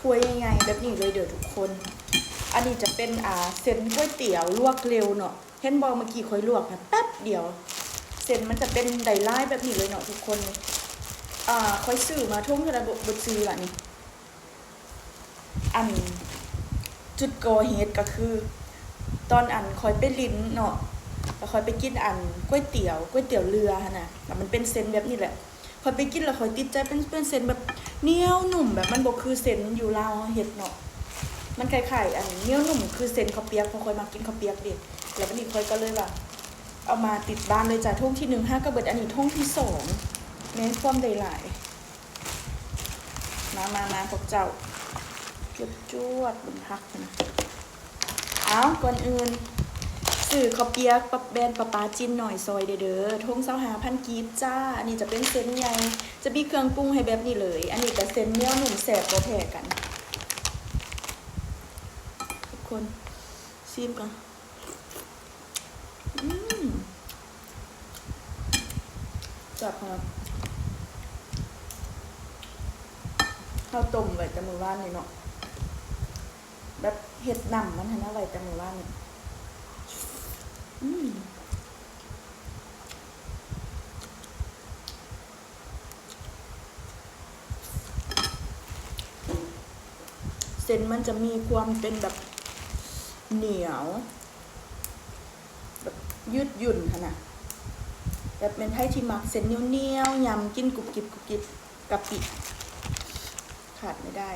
ถ้วยใหญ่ๆแบบนี้เลยเด้อทุกคน อันนี้จะเป็นอ่าเส้นก๋วยเตี๋ยวลวกเร็วเนาะเห็นบอกเมื่อกี้ค่อยลวกนะแป๊บเดียว เส้นมันจะเป็นไดไล่แบบนี้เลยเนาะทุกคนอ่าค่อยซื้อมาทุ่งกระบบซื้อละนี่อันจุดก่อเหตุก็คือ ตอนอันคอยไปลิ้นเนาะแล้วคอยไปกินอันก๋วยเตี๋ยวก๋วยเตี๋ยวเรือฮะนะแล้วมันเป็นเส้นแบบนี้แหละ คอยไปกินแล้วคอยติดใจเป็นเป็นเส้นแบบเนี้ยวหนุ่มแบบมันบอกคือเส้นอยู่ลาวเห็ดเนาะมันคล้ายๆอันเนี้ยวหนุ่มคือเส้นข้าวเปียกเพอคอยมากินข้าวเปียกเด็ดแล้ววันนี้คอยก็เลยว่าเอามาติดบ้านเลยจ้ะท่งที่หนึ่งห้ากระเบิดอันนี้ท่งที่สองเน้นความได้หลายมามามาพวกเจ้าจวดจวดบนพักนะเอาก่อนอื่น สื่อข้าเปียกปะแบนปลาปลาจินหน่อยซอยเด้อทงเสาหาพันกีบจ้า อันนี้จะเป็นเส้นใหญ่จะมีเครื่องปรุงให้แบบนี้เลย อันนี้แต่เส้นเนียวหนุ่มแสบก็แพ้กัน ทุกคนซีมก่อนจับครับข้าวต้มไว้แต่มือว่านนี่เนาะแบบเห็ดหนำมันหันอะไรแต่มือว่านนี่ เส้นมันจะมีความเป็นแบบเหนียว แบบยืดหยุ่นค่ะนะแบบเป็นไทยที่มักเส้นเนียวๆยำกินกรุบกริบกรุบกริบกะปิ ขาดไม่ได้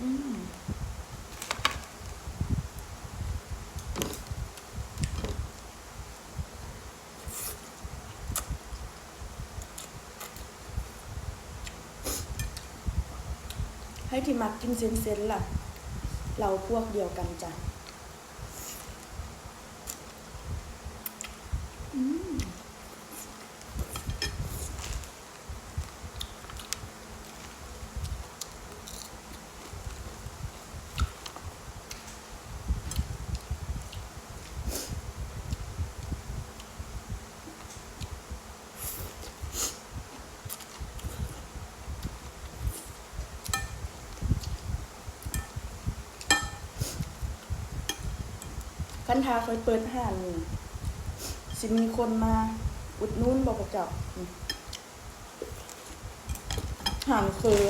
อืม ให้ที่มักกินเซนๆล่ะ เราพวกเดียวกันจ้ะอืม คันทาเคยเปิดห้านี่สิมีคนมาอุดนู้นบอกกับเจ้าห่างเฟอ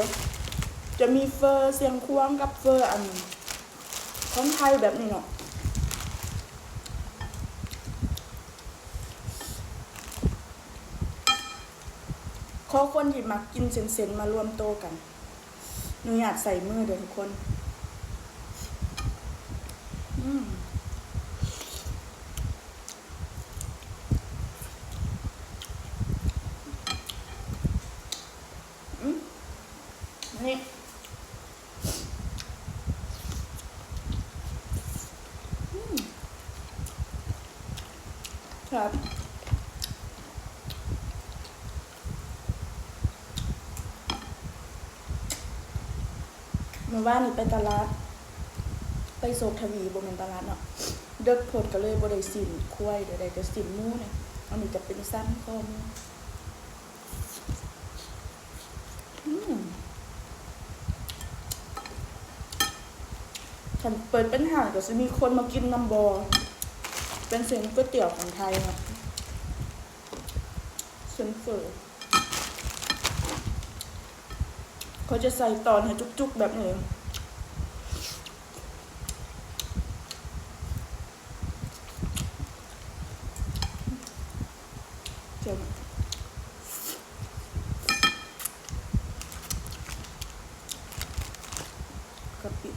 จะมีเฟอร์เสียงควงกับเฟอร์อันของไทยแบบนี้เนาะขอคนที่มักกินเซนๆมารวมโตกันหนูอยากใส่มือเดี๋ยวทุกคน อืม อืม นี่อืมครับเมื่อวานนี่ไปตลาด ไปโศกทวีบนเป็นตลาดเนาะเด็กผดก็เลยบริสินคุ้ยเดี๋ยวใดจะสินมูเนี่ยอันนี้จะเป็นสั้นข้อมืออืม ฉันเปิดเป็นห่างก็จะมีคนมากินน้ำบอเป็นเสียงก๋วยเตี๋ยวของไทยเนาะเส้นเฟอเขาจะใส่ตอนให้จุกๆแบบนี้เจียวกะปิ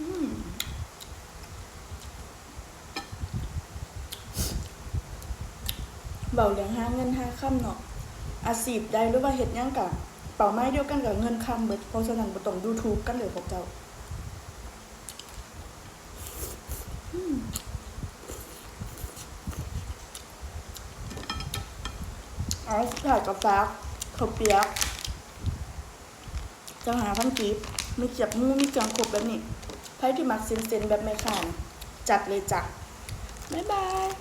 อืม เบาเลี้ยงห้าเงินห้าค่ำเนาะอาชีพใดหรือว่าเห็ดยังกะเป่าไม้เดียวกันกับเงินคำเบิดเพราะฉะนั้นบ่ต้องดูถูกกันเลยพวกเจ้าอืมเอาถ่ายกับฟ้ากข้าวเปียกจะหาพันกีบมีเกียบมูมีเกียงครบแบบนี้ไพ่ที่มักเซนๆแบบไม่ขาดจัดเลยจ้ะบ๊ายบาย